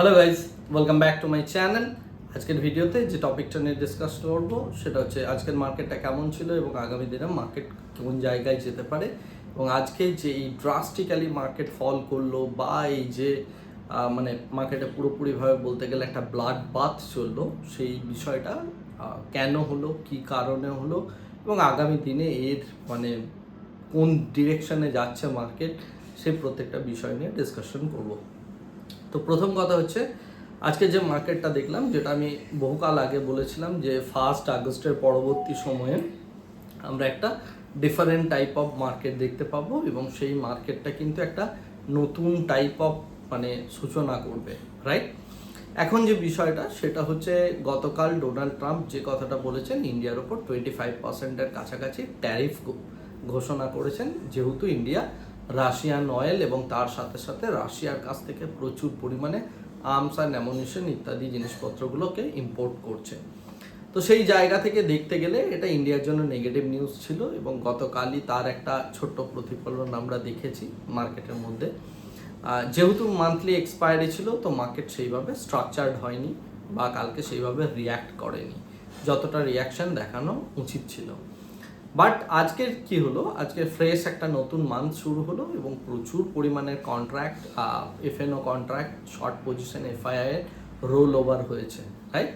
Hello guys welcome back to my channel আজকের ভিডিওতে যে টপিকটা নিয়ে ডিসকাস করব, সেটা হচ্ছে আজকের মার্কেটটা কেমন ছিল এবং আগামী দিনে মার্কেট কোন জায়গায় যেতে পারে এবং আজকে যে এই ড্রাস্টিক্যালি মার্কেট ফল করল বা এই যে মানে মার্কেটে পুরোপুরিভাবে বলতে গেলে একটা ব্লাড বাথ চলল, সেই বিষয়টা কেন হলো, কি কারণে হলো এবং আগামী দিনে এর মানে কোন ডিরেকশনে যাচ্ছে মার্কেট সেই প্রত্যেকটা বিষয় নিয়ে ডিসকাশন করব। তো প্রথম কথা হচ্ছে, আজকে যে মার্কেটটা দেখলাম, যেটা আমি বহুকাল আগে বলেছিলাম যে ফার্স্ট আগস্টের পরবর্তী সময়ে আমরা একটা ডিফারেন্ট টাইপ অফ মার্কেট দেখতে পাবো এবং সেই মার্কেটটা কিন্তু একটা নতুন টাইপ অফ মানে সূচনা করবে রাইট এখন যে বিষয়টা, সেটা হচ্ছে গতকাল ডোনাল্ড ট্রাম্প যে কথাটা বলেছেন, ইন্ডিয়ার ওপর টোয়েন্টি ফাইভ পার্সেন্টের কাছাকাছি ট্যারিফ ঘোষণা করেছেন, যেহেতু ইন্ডিয়া রাশিয়ান অয়েল এবং তার সাথে সাথে রাশিয়ার কাছ থেকে প্রচুর পরিমাণে আর্মস অ্যান্ড অ্যামুনিশন ইত্যাদি জিনিসপত্রগুলোকে ইম্পোর্ট করছে। তো সেই জায়গা থেকে দেখতে গেলে এটা ইন্ডিয়ার জন্য নেগেটিভ নিউজ ছিল এবং গতকালই তার একটা ছোট্ট প্রতিফলন আমরা দেখেছি মার্কেটের মধ্যে। যেহেতু মান্থলি এক্সপায়ারি ছিল, তো মার্কেট সেইভাবে স্ট্রাকচার্ড হয়নি বা কালকে সেইভাবে রিয়্যাক্ট করেনি। যতটা রিয়াকশন দেখানো উচিত ছিল। বাট আজকের কি হলো? আজকে ফ্রেশ একটা নতুন মান্থ শুরু হলো এবং প্রচুর পরিমাণের contract FNO contract short position FII roll over হয়েছে রাইট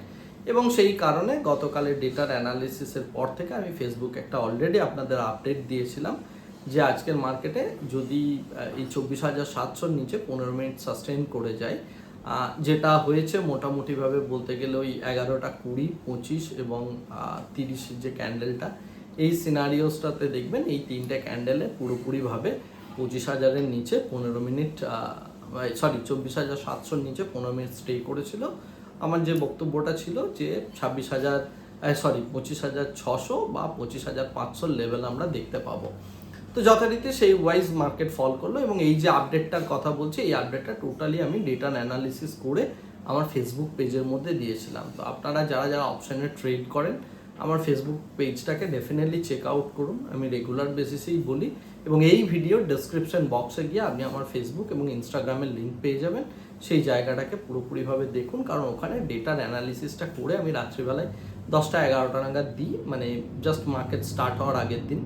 এবং সেই কারণে গতকালের ডেটার অ্যানালিসিসের পর থেকে আমি ফেসবুকে একটা অলরেডি আপনাদের আপডেট দিয়েছিলাম যে আজকের মার্কেটে যদি এই চব্বিশ হাজার সাতশোর নিচে পনেরো মিনিট সাস্টেইন করে যায় যেটা হয়েছে মোটামুটিভাবে বলতে গেলে ওই এগারোটা কুড়ি, পঁচিশ এবং তিরিশের যে ক্যান্ডেলটা এই সিনারিওসটাতে দেখবেন এই তিনটে ক্যান্ডেলে পুরোপুরিভাবে পঁচিশ হাজারের নিচে পনেরো মিনিট সরি চব্বিশ হাজার সাতশোর নিচে পনেরো মিনিট স্টে করেছিল। আমার যে বক্তব্যটা ছিল যে ছাব্বিশ হাজার সরি পঁচিশ হাজার ছশো বা পঁচিশ হাজার পাঁচশোর লেভেল আমরা দেখতে পাবো। তো যথারীতি সেই ওয়াইজ মার্কেট ফল করল এবং এই যে আপডেটটার কথা বলছি, এই আপডেটটা টোটালি আমি ডেটা অ্যানালিসিস করে আমার ফেসবুক পেজের মধ্যে দিয়েছিলাম। তো আপনারা যারা যারা অপশানে ট্রেড করেন আমার ফেসবুক পেজটাকে ডেফিনেটলি চেক আউট করুন। আমি রেগুলার বেসিসেই বলি এবং এই ভিডিওর ডেসক্রিপশন বক্সে গিয়ে আপনি আমার ফেসবুক এবং ইনস্টাগ্রামের লিঙ্ক পেয়ে যাবেন। সেই জায়গাটাকে পুরোপুরিভাবে দেখুন, কারণ ওখানে ডেটার অ্যানালিসিসটা করে আমি রাত্রিবেলায় দশটা এগারোটা নাগাদ দিই মানে জাস্ট মার্কেট স্টার্ট হওয়ার আগের দিন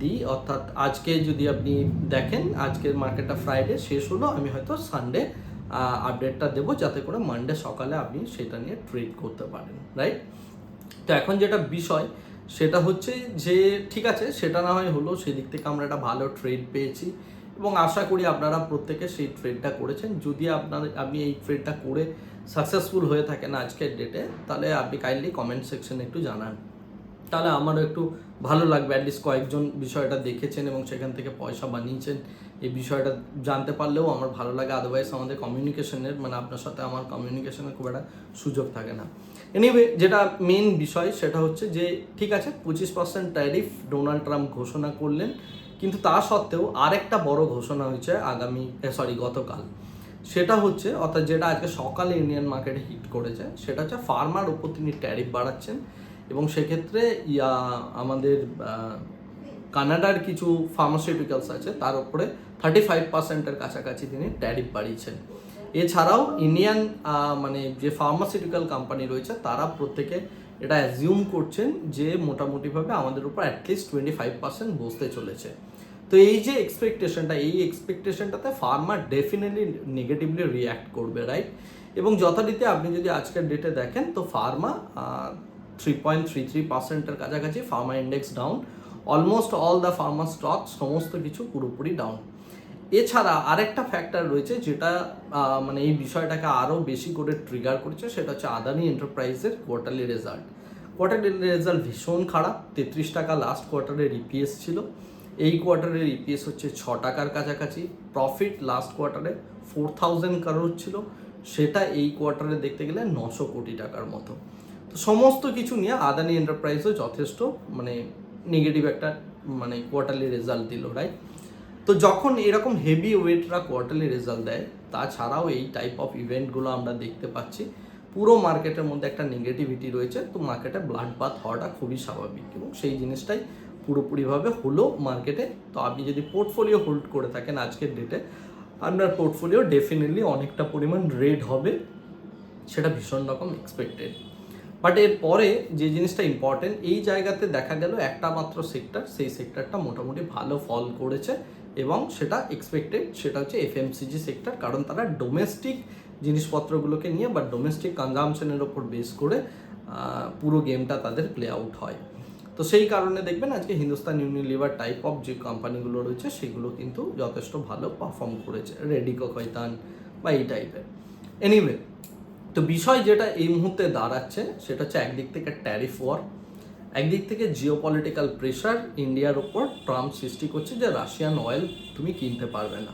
দিই। অর্থাৎ আজকে যদি আপনি দেখেন, আজকের মার্কেটটা ফ্রাইডে শেষ হলো, আমি হয়তো সানডে আপডেটটা দেবো, যাতে করে মানডে সকালে আপনি সেটা নিয়ে ট্রেড করতে পারেন রাইট তো এখন যেটা বিষয়, সেটা হচ্ছে যে ঠিক আছে, সেটা না হয় হলো সেদিক থেকে আমরা একটা ভালো ট্রেড পেয়েছি এবং আশা করি আপনারা প্রত্যেকে সেই ট্রেডটা করেছেন। যদি আপনার, আপনি এই ট্রেডটা করে সাকসেসফুল হয়ে থাকেন আজকের ডেটে তাহলে আপনি কাইন্ডলি কমেন্ট সেকশনে একটু জানান। তাহলে আমারও একটু ভালো লাগবে অ্যাটলিস্ট কয়েকজন বিষয়টা দেখেছেন এবং সেখান থেকে পয়সা বানিয়েছেন। এই বিষয়টা জানতে পারলেও আমার ভালো লাগে আদারওয়াইজ আমাদের কমিউনিকেশনের মানে আপনার সাথে আমার কমিউনিকেশনের খুব একটা সুযোগ থাকে না। এনিওয়ে যেটা মেন বিষয়, সেটা হচ্ছে যে, ঠিক আছে, পঁচিশ পার্সেন্ট ট্যারিফ ডোনাল্ড ট্রাম্প ঘোষণা করলেন, কিন্তু তা সত্ত্বেও আরেকটা বড় ঘোষণা হয়েছে আগামী সরি গতকাল। সেটা হচ্ছে, অর্থাৎ যেটা আজকে সকালে ইন্ডিয়ান মার্কেটে হিট করেছে, সেটা হচ্ছে ফার্মার উপর তিনি ট্যারিফ বাড়াচ্ছেন এবং সেক্ষেত্রে, ইয়া, আমাদের কানাডার কিছু ফার্মাসিউটিক্যালস আছে, তার উপরে থার্টি ফাইভ পার্সেন্টের কাছাকাছি তিনি ট্যারিফ বাড়িয়েছেন। এছাড়াও ইন্ডিয়ান মানে যে ফার্মাসিউটিক্যাল কোম্পানি রয়েছে, তারা প্রত্যেকে এটা অ্যাজিউম করছেন যে মোটামুটিভাবে আমাদের উপর অ্যাটলিস্ট টোয়েন্টি ফাইভ পার্সেন্ট বসতে চলেছে। তো এই যে এক্সপেকটেশনটা এই এক্সপেকটেশনটাতে ফার্মার ডেফিনেটলি নেগেটিভলি রিয়্যাক্ট করবে রাইট এবং যথারীতি আপনি যদি আজকের ডেটে দেখেন, তো pharma three point three three পার্সেন্টের কাছাকাছি pharma index down almost all the pharma stock সমস্ত কিছু পুরোপুরি ডাউন এছাড়া আরেকটা ফ্যাক্টর রয়েছে যেটা মানে এই বিষয়টাকে আরও বেশি করে ট্রিগার করছে, সেটা হচ্ছে আদানি এন্টারপ্রাইজের কোয়ার্টারলি রেজাল্ট কোয়ার্টারলি রেজাল্ট ভীষণ খারাপ, তেত্রিশ টাকা লাস্ট কোয়ার্টারের ইপিএস ছিল। এই কোয়ার্টারের ইপিএস হচ্ছে ছ টাকার কাছাকাছি। প্রফিট লাস্ট কোয়ার্টারে ফোর থাউজেন্ড কারোর ছিল। সেটা এই কোয়ার্টারে দেখতে গেলে নশো কোটি টাকার মতো। তো সমস্ত কিছু নিয়ে আদানি এন্টারপ্রাইজও যথেষ্ট মানে নেগেটিভ একটা মানে কোয়ার্টারলি রেজাল্ট দিল রাইট তো যখন এরকম হেভি ওয়েটরা কোয়ার্টারলি রেজাল্ট দেয়, তাছাড়াও এই টাইপ অফ ইভেন্টগুলো আমরা দেখতে পাচ্ছি, পুরো মার্কেটের মধ্যে একটা নেগেটিভিটি রয়েছে, তো মার্কেটে ব্লাড বাথ হওয়াটা খুবই স্বাভাবিক এবং সেই জিনিসটাই পুরোপুরিভাবে হলো মার্কেটে তো আপনি যদি পোর্টফোলিও হোল্ড করে থাকেন আজকের ডেটে আপনার পোর্টফোলিও ডেফিনেটলি অনেকটা পরিমাণ রেড হবে, সেটা ভীষণ রকম এক্সপেক্টেড বাট এর পরে যে জিনিসটা ইম্পর্টেন্ট এই জায়গাতে দেখা গেল একটা মাত্র সেক্টর সেই সেক্টরটা মোটামুটি ভালো ফল করেছে। এবং সেটা এক্সপেক্টেড সেটা হচ্ছে এফএমসিজি সেক্টর কারণ তারা ডোমেস্টিক জিনিসপত্রগুলোকে নিয়ে বা ডোমেস্টিক কনজামশনের ওপর বেস করে পুরো গেমটা তাদের প্লে আউট হয়। তো সেই কারণে দেখবেন আজকে হিন্দুস্তান ইউনিলিভার টাইপ অফ যে কোম্পানিগুলো রয়েছে, সেগুলো কিন্তু যথেষ্ট ভালো পারফর্ম করেছে। রেডিকো কয়তান বা এই টাইপের এনিওয়ে তো বিষয় যেটা এই মুহূর্তে দাঁড়াচ্ছে, সেটা হচ্ছে একদিক থেকে ট্যারিফ ওয়ার একদিক থেকে জিও পলিটিক্যাল প্রেশার ইন্ডিয়ার ওপর ট্রাম্প সৃষ্টি করছে যে রাশিয়ান অয়েল তুমি কিনতে পারবে না।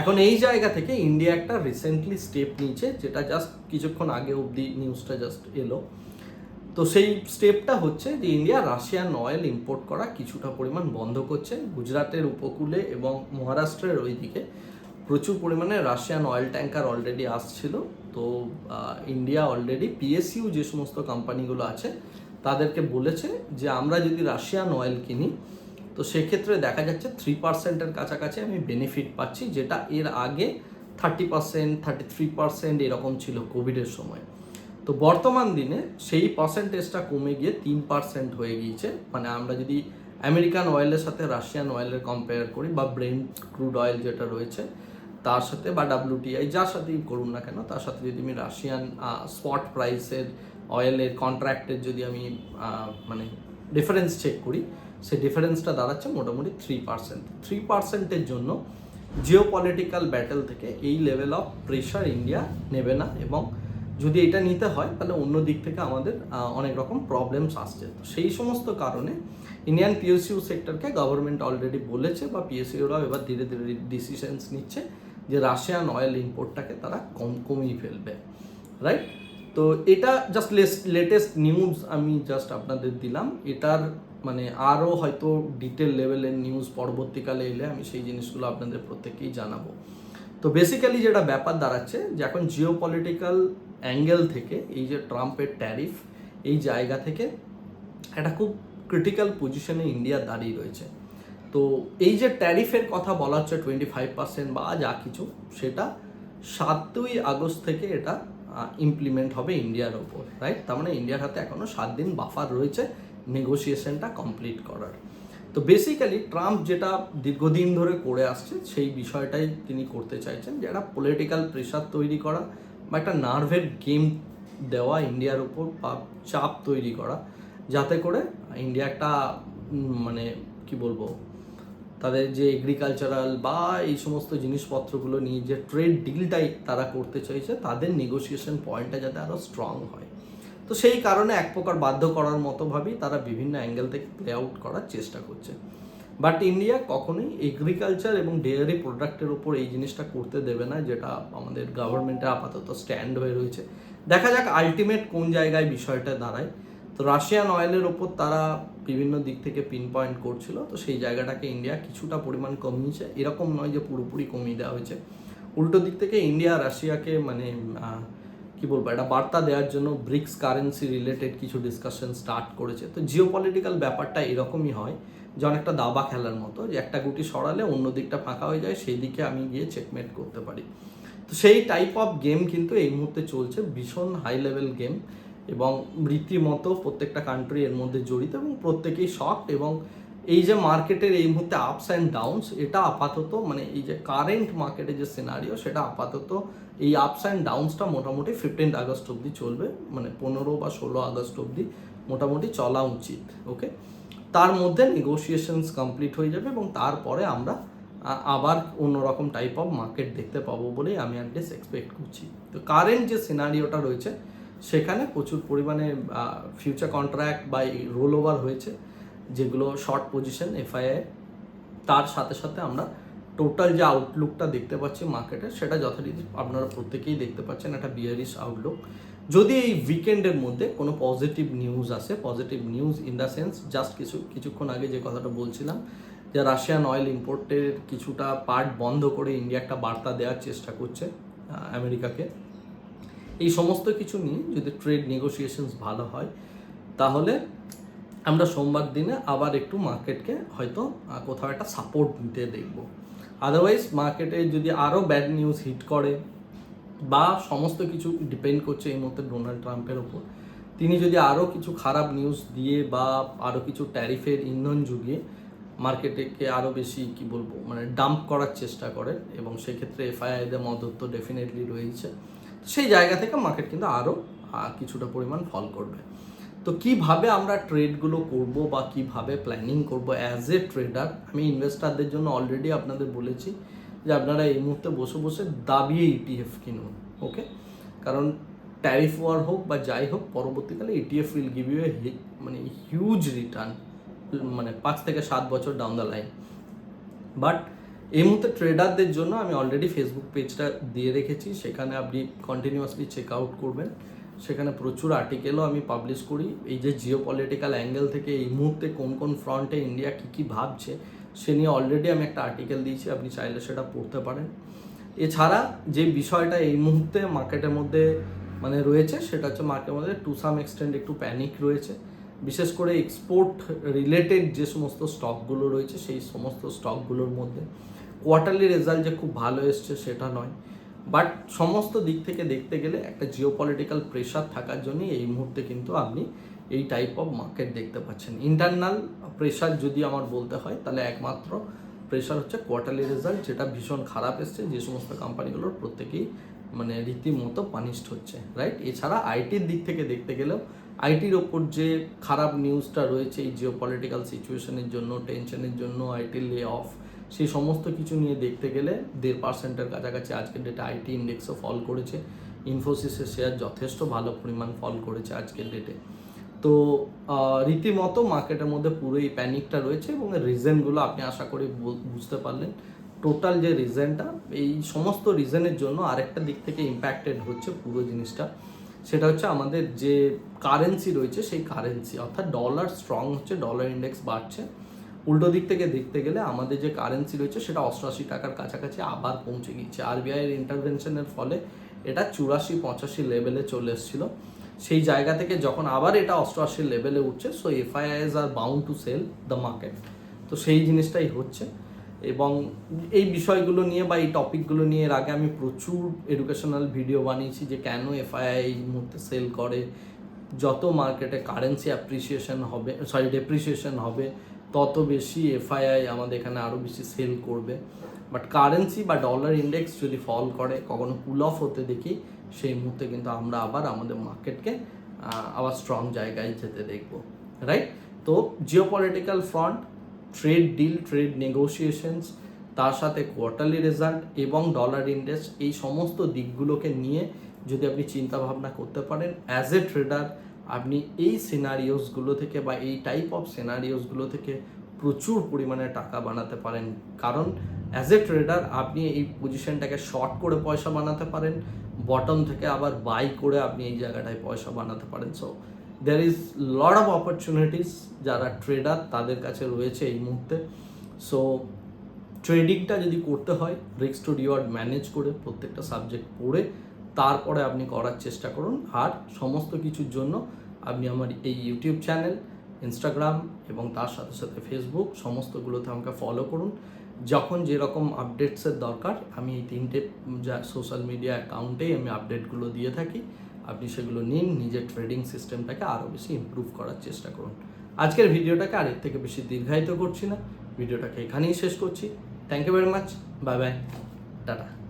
এখন এই জায়গা থেকে ইন্ডিয়া একটা রিসেন্টলি স্টেপ নিয়েছে, যেটা জাস্ট কিছুক্ষণ আগে অবধি নিউজটা জাস্ট এলো। তো সেই স্টেপটা হচ্ছে যে ইন্ডিয়া রাশিয়ান অয়েল ইম্পোর্ট করা কিছুটা পরিমাণ বন্ধ করছে। গুজরাটের উপকূলে এবং মহারাষ্ট্রের ওইদিকে প্রচুর পরিমাণে রাশিয়ান অয়েল ট্যাঙ্কার অলরেডি আসছিল। তো ইন্ডিয়া অলরেডি পিএসইউ যে সমস্ত কোম্পানিগুলো আছে তাদেরকে বলেছে যে আমরা যদি রাশিয়ান অয়েল কিনি, তো সেক্ষেত্রে দেখা যাচ্ছে থ্রি পার্সেন্টের কাছাকাছি আমি বেনিফিট পাচ্ছি, যেটা এর আগে thirty percent thirty three percent এরকম ছিল কোভিডের সময়। তো বর্তমান দিনে সেই পার্সেন্টেজটা কমে গিয়ে তিন পার্সেন্ট হয়ে গিয়েছে। মানে আমরা যদি আমেরিকান অয়েলের সাথে রাশিয়ান অয়েলের কম্পেয়ার করি বা ব্রেন্ট ক্রুড অয়েল যেটা রয়েছে, তার সাথে বা ডাব্লিউটিআই যার সাথেই করুন না কেন, তার সাথে যদি আমি রাশিয়ান স্পট প্রাইসের অয়েলের কন্ট্রাক্টের যদি আমি মানে ডিফারেন্স চেক করি, সেই ডিফারেন্সটা দাঁড়াচ্ছে মোটামুটি থ্রি পার্সেন্ট থ্রি পার্সেন্টের জন্য জিও পলিটিক্যাল ব্যাটেল থেকে এই লেভেল অফ প্রেশার ইন্ডিয়া নেবে না এবং যদি এটা নিতে হয়, তাহলে অন্য দিক থেকে আমাদের অনেক রকম প্রবলেমস আসছে। তো সেই সমস্ত কারণে ইন্ডিয়ান পিএসইউ সেক্টরকে গভর্নমেন্ট অলরেডি বলেছে বা পিএসইউরাও এবার ধীরে ধীরে ডিসিশনস নিচ্ছে যে রাশিয়ান অয়েল ইম্পোর্টটাকে তারা কম কমিয়ে ফেলবে। রাইট তো এটা জাস্ট লেটেস্ট নিউজ আমি জাস্ট আপনাদের দিলাম। এটার মানে আরও হয়তো ডিটেল লেভেলের নিউজ পরবর্তীকালে এলে আমি সেই জিনিসগুলো আপনাদের প্রত্যেককেই জানাব। তো বেসিক্যালি যেটা ব্যাপার দাঁড়াচ্ছে যে এখন জিও পলিটিক্যাল অ্যাঙ্গেল থেকে এই যে ট্রাম্পের ট্যারিফ এই জায়গা থেকে একটা খুব ক্রিটিক্যাল পজিশনে ইন্ডিয়া দাঁড়িয়ে রয়েছে। তো এই যে ট্যারিফের কথা বলা হচ্ছে টোয়েন্টি ফাইভ পার্সেন্ট বা যা কিছু, সেটা সাতই আগস্ট থেকে এটা ইমপ্লিমেন্ট হবে ইন্ডিয়ার ওপর রাইট তার মানে ইন্ডিয়ার হাতে এখনও সাত দিন বাফার রয়েছে নেগোসিয়েশনটা কমপ্লিট করার। তো বেসিক্যালি ট্রাম্প যেটা দীর্ঘদিন ধরে করে আসছে, সেই বিষয়টাই তিনি করতে চাইছেন যে একটা পলিটিক্যাল প্রেশার তৈরি করা বা একটা নার্ভের গেম দেওয়া ইন্ডিয়ার উপর বা চাপ তৈরি করা, যাতে করে ইন্ডিয়া একটা মানে কি বলব তাদের যে এগ্রিকালচারাল বা এই সমস্ত জিনিসপত্রগুলো নিয়ে যে ট্রেড ডিলটাই তারা করতে চাইছে, তাদের নেগোসিয়েশন পয়েন্টটা যাতে আরও স্ট্রং হয়। তো সেই কারণে এক প্রকার বাধ্য করার মতোভাবেই তারা বিভিন্ন অ্যাঙ্গেল থেকে প্লে আউট করার চেষ্টা করছে। বাট ইন্ডিয়া কখনোই এগ্রিকালচার এবং ডেয়ারি প্রোডাক্টের ওপর এই জিনিসটা করতে দেবে না, যেটা আমাদের গভর্নমেন্টের আপাতত স্ট্যান্ড হয়ে রয়েছে। দেখা যাক আলটিমেট কোন জায়গায় বিষয়টা দাঁড়ায়। তো রাশিয়ান অয়েলের ওপর তারা বিভিন্ন দিক থেকে পিন পয়েন্ট করছিল, তো সেই জায়গাটাকে ইন্ডিয়া কিছুটা পরিমাণ কমিয়েছে। এরকম নয় যে পুরোপুরি কমিয়ে দেওয়া হয়েছে। উল্টো দিক থেকে ইন্ডিয়া রাশিয়াকে মানে কি বলব, একটা বার্তা দেওয়ার জন্য ব্রিক্স কারেন্সি রিলেটেড কিছু ডিসকাশন স্টার্ট করেছে। তো জিও পলিটিক্যাল ব্যাপারটা এরকমই হয়, যে অনেকটা দাবা খেলার মতো, যে একটা গুটি সরালে অন্য দিকটা ফাঁকা হয়ে যায় সেই দিকে আমি গিয়ে চেকমেট করতে পারি। তো সেই টাইপ অফ গেম কিন্তু এই মুহূর্তে চলছে, ভীষণ হাই লেভেল গেম এবং রীতিমতো প্রত্যেকটা কান্ট্রি এর মধ্যে জড়িত এবং প্রত্যেকেই শকড এবং এই যে মার্কেটের এই মুহূর্তে আপস অ্যান্ড ডাউনস এটা আপাতত মানে এই যে কারেন্ট মার্কেটের যে সিনারিও সেটা আপাতত এই আপস অ্যান্ড ডাউনসটা মোটামুটি ফিফটিন্থ আগস্ট অবধি চলবে মানে পনেরো বা ষোলো আগস্ট অবধি মোটামুটি চলা উচিত ওকে তার মধ্যে নেগোসিয়েশনস কমপ্লিট হয়ে যাবে এবং তারপরে আমরা আবার অন্যরকম টাইপ অফ মার্কেট দেখতে পাবো বলেই আমি অ্যাটলিস্ট এক্সপেক্ট করছি। তো কারেন্ট যে সিনারিওটা রয়েছে সেখানে প্রচুর পরিমাণে ফিউচার কন্ট্রাক্ট বা রোল ওভার হয়েছে, যেগুলো শর্ট পজিশন এফআইআই তার সাথে সাথে আমরা টোটাল যে আউটলুকটা দেখতে পাচ্ছি মার্কেটে সেটা যথারীতি আপনারা প্রত্যেকেই দেখতে পাচ্ছেন, একটা বিয়ারিশ আউটলুক যদি এই উইকেন্ডের মধ্যে কোনো পজিটিভ নিউজ আসে positive news in the sense just কিছু, কিছুক্ষণ আগে যে কথাটা বলছিলাম, যে রাশিয়ান অয়েল ইম্পোর্টের কিছুটা পার্ট বন্ধ করে ইন্ডিয়া একটা বার্তা দেওয়ার চেষ্টা করছে আমেরিকাকে। এই সমস্ত কিছু নিয়ে যদি ট্রেড নেগোসিয়েশনস ভালো হয়, তাহলে আমরা সোমবার দিনে আবার একটু মার্কেটকে হয়তো কোথাও একটা সাপোর্ট দিতে দেখব। আদারওয়াইজ মার্কেটে যদি আরও ব্যাড নিউজ হিট করে, বা সমস্ত কিছু ডিপেন্ড করছে এই মুহূর্তে ডোনাল্ড ট্রাম্পের ওপর, তিনি যদি আরও কিছু খারাপ নিউজ দিয়ে বা আরও কিছু ট্যারিফের ইন্ধন জুগিয়ে মার্কেটেকে আরও বেশি, কি বলব মানে ডাম্প করার চেষ্টা করেন, এবং সেক্ষেত্রে এফআইআইদের মদত তো ডেফিনেটলি রয়েছে সেই জায়গা থেকে মার্কেট কিন্তু আরও কিছুটা পরিমাণ ফল করবে। তো কীভাবে আমরা ট্রেডগুলো করব বা কীভাবে প্ল্যানিং করব অ্যাজ এ ট্রেডার আমি ইনভেস্টারদের জন্য অলরেডি আপনাদের বলেছি যে আপনারা এই মুহূর্তে বসে বসে দাবিয়ে ইটিএফ কিনুন ওকে কারণ ট্যারিফ ওয়ার হোক বা যাই হোক, পরবর্তীকালে ইটিএফ উইল গিভ ইউ মানে হিউজ রিটার্ন মানে পাঁচ থেকে সাত বছর ডাউন দ্য লাইন বাট এই মুহূর্তে ট্রেডারদের জন্য আমি অলরেডি ফেসবুক পেজটা দিয়ে রেখেছি, সেখানে আপনি কন্টিনিউয়াসলি চেক আউট করবেন। সেখানে প্রচুর আর্টিকেলও আমি পাবলিশ করি। এই যে জিও পলিটিক্যাল অ্যাঙ্গেল থেকে এই মুহূর্তে কোন কোন ফ্রন্টে ইন্ডিয়া কী কী ভাবছে, সে নিয়ে অলরেডি আমি একটা আর্টিকেল দিয়েছি, আপনি চাইলে সেটা পড়তে পারেন। এছাড়া যে বিষয়টা এই মুহূর্তে মার্কেটের মধ্যে মানে রয়েছে, সেটা হচ্ছে মার্কেটের মধ্যে টু সাম এক্সটেন্ড একটু প্যানিক রয়েছে। বিশেষ করে এক্সপোর্ট রিলেটেড যে সমস্ত স্টকগুলো রয়েছে, সেই সমস্ত স্টকগুলোর মধ্যে। কোয়ার্টারলি রেজাল্ট যে খুব ভালো এসছে সেটা নয়। বাট সমস্ত দিক থেকে দেখতে গেলে একটা জিও পলিটিক্যাল প্রেশার থাকার জন্যই এই মুহূর্তে কিন্তু আপনি এই টাইপ অফ মার্কেট দেখতে পাচ্ছেন। ইন্টারনাল প্রেশার যদি আমার বলতে হয়, তাহলে একমাত্র প্রেশার হচ্ছে কোয়ার্টারলি রেজাল্ট যেটা ভীষণ খারাপ এসছে, যে সমস্ত কোম্পানিগুলোর প্রত্যেকেই মানে রীতিমতো পানিশড হচ্ছে রাইট এছাড়া আইটির দিক থেকে দেখতে গেলেও আইটির ওপর যে খারাপ নিউজটা রয়েছে এই জিও পলিটিক্যাল সিচুয়েশনের জন্য টেনশনের জন্য আইটির লে অফ সেই সমস্ত কিছু নিয়ে দেখতে গেলে দেড় পার্সেন্টের কাছাকাছি আজকের ডেটে আইটি ইন্ডেক্সও ফল করেছে। ইনফোসিসের শেয়ার যথেষ্ট ভালো পরিমাণ ফল করেছে আজকের ডেটে তো রীতিমতো মার্কেটের মধ্যে পুরো এই প্যানিকটা রয়েছে এবং রিজনগুলো আপনি আশা করি বুঝতে পারলেন। টোটাল যে রিজনটা এই সমস্ত রিজনের জন্য আরেকটা দিক থেকে ইম্প্যাক্টেড হচ্ছে পুরো জিনিসটা। সেটা হচ্ছে আমাদের যে কারেন্সি রয়েছে, সেই কারেন্সি অর্থাৎ ডলার স্ট্রং হচ্ছে ডলার ইন্ডেক্স বাড়ছে। উল্টো দিক থেকে দেখতে গেলে আমাদের যে কারেন্সি রয়েছে সেটা অষ্টআশি টাকার কাছাকাছি আবার পৌঁছে গিয়েছে। আরবিআইয়ের ইন্টারভেনশনের ফলে এটা চুরাশি পঁচাশি লেভেলে চলে এসেছিল। সেই জায়গা থেকে যখন আবার এটা অষ্টআশি লেভেলে উঠছে so FIIs R bound to sell the market তো সেই জিনিসটাই হচ্ছে। এবং এই বিষয়গুলো নিয়ে বা এই টপিকগুলো নিয়ে এর আগে আমি প্রচুর এডুকেশনাল ভিডিও বানিয়েছি যে কেন এফআইআই এই মুহূর্তে সেল করে, যত মার্কেটে কারেন্সি অ্যাপ্রিসিয়েশন হবে সরি ডেপ্রিসিয়েশন হবে তত বেশি এফআইআই আমাদের এখানে আরও বেশি সেল করবে। বাট কারেন্সি বা ডলার ইন্ডেক্স যদি ফল করে, কখনো কুল অফ হতে দেখি, সেই মুহূর্তে কিন্তু আমরা আবার আমাদের মার্কেটকে আবার স্ট্রং জায়গায় যেতে দেখব। রাইট তো geopolitical front trade deal trade negotiations তার সাথে কোয়ার্টারলি রেজাল্ট এবং ডলার ইন্ডেক্স এই সমস্ত দিকগুলোকে নিয়ে যদি আপনি চিন্তা ভাবনা করতে পারেন অ্যাজ এ ট্রেডার আপনি এই সিনারিওসগুলো থেকে বা এই টাইপ অফ সিনারিওসগুলো থেকে প্রচুর পরিমাণে টাকা বানাতে পারেন। কারণ অ্যাজ এ ট্রেডার আপনি এই পজিশনটাকে শর্ট করে পয়সা বানাতে পারেন বটম থেকে আবার বাই করে আপনি এই জায়গাটায় পয়সা বানাতে পারেন। So there is lot of opportunities যারা ট্রেডার তাদের কাছে রয়েছে এই মুহূর্তে। সো ট্রেডিংটা যদি করতে হয় রিক্স টু রিওয়ার্ড ম্যানেজ করে প্রত্যেকটা সাবজেক্ট পড়ে তারপরে আপনি করার চেষ্টা করুন। আর সমস্ত কিছুর জন্য আপনি আমার এই ইউটিউব চ্যানেল ইনস্টাগ্রাম এবং তার সাথে সাথে ফেসবুক সমস্তগুলোতে আমাকে ফলো করুন। যখন যেরকম আপডেটসের দরকার, আমি এই তিনটে যা সোশ্যাল মিডিয়া অ্যাকাউন্টেই আমি আপডেটগুলো দিয়ে থাকি। আপনি সেগুলো নিন, নিজের ট্রেডিং সিস্টেমটাকে আরও বেশি ইমপ্রুভ করার চেষ্টা করুন। আজকের ভিডিওটাকে আরের থেকে বেশি দীর্ঘায়িত করছি না। ভিডিওটাকে এখানেই শেষ করছি। Thank you very much bye bye tata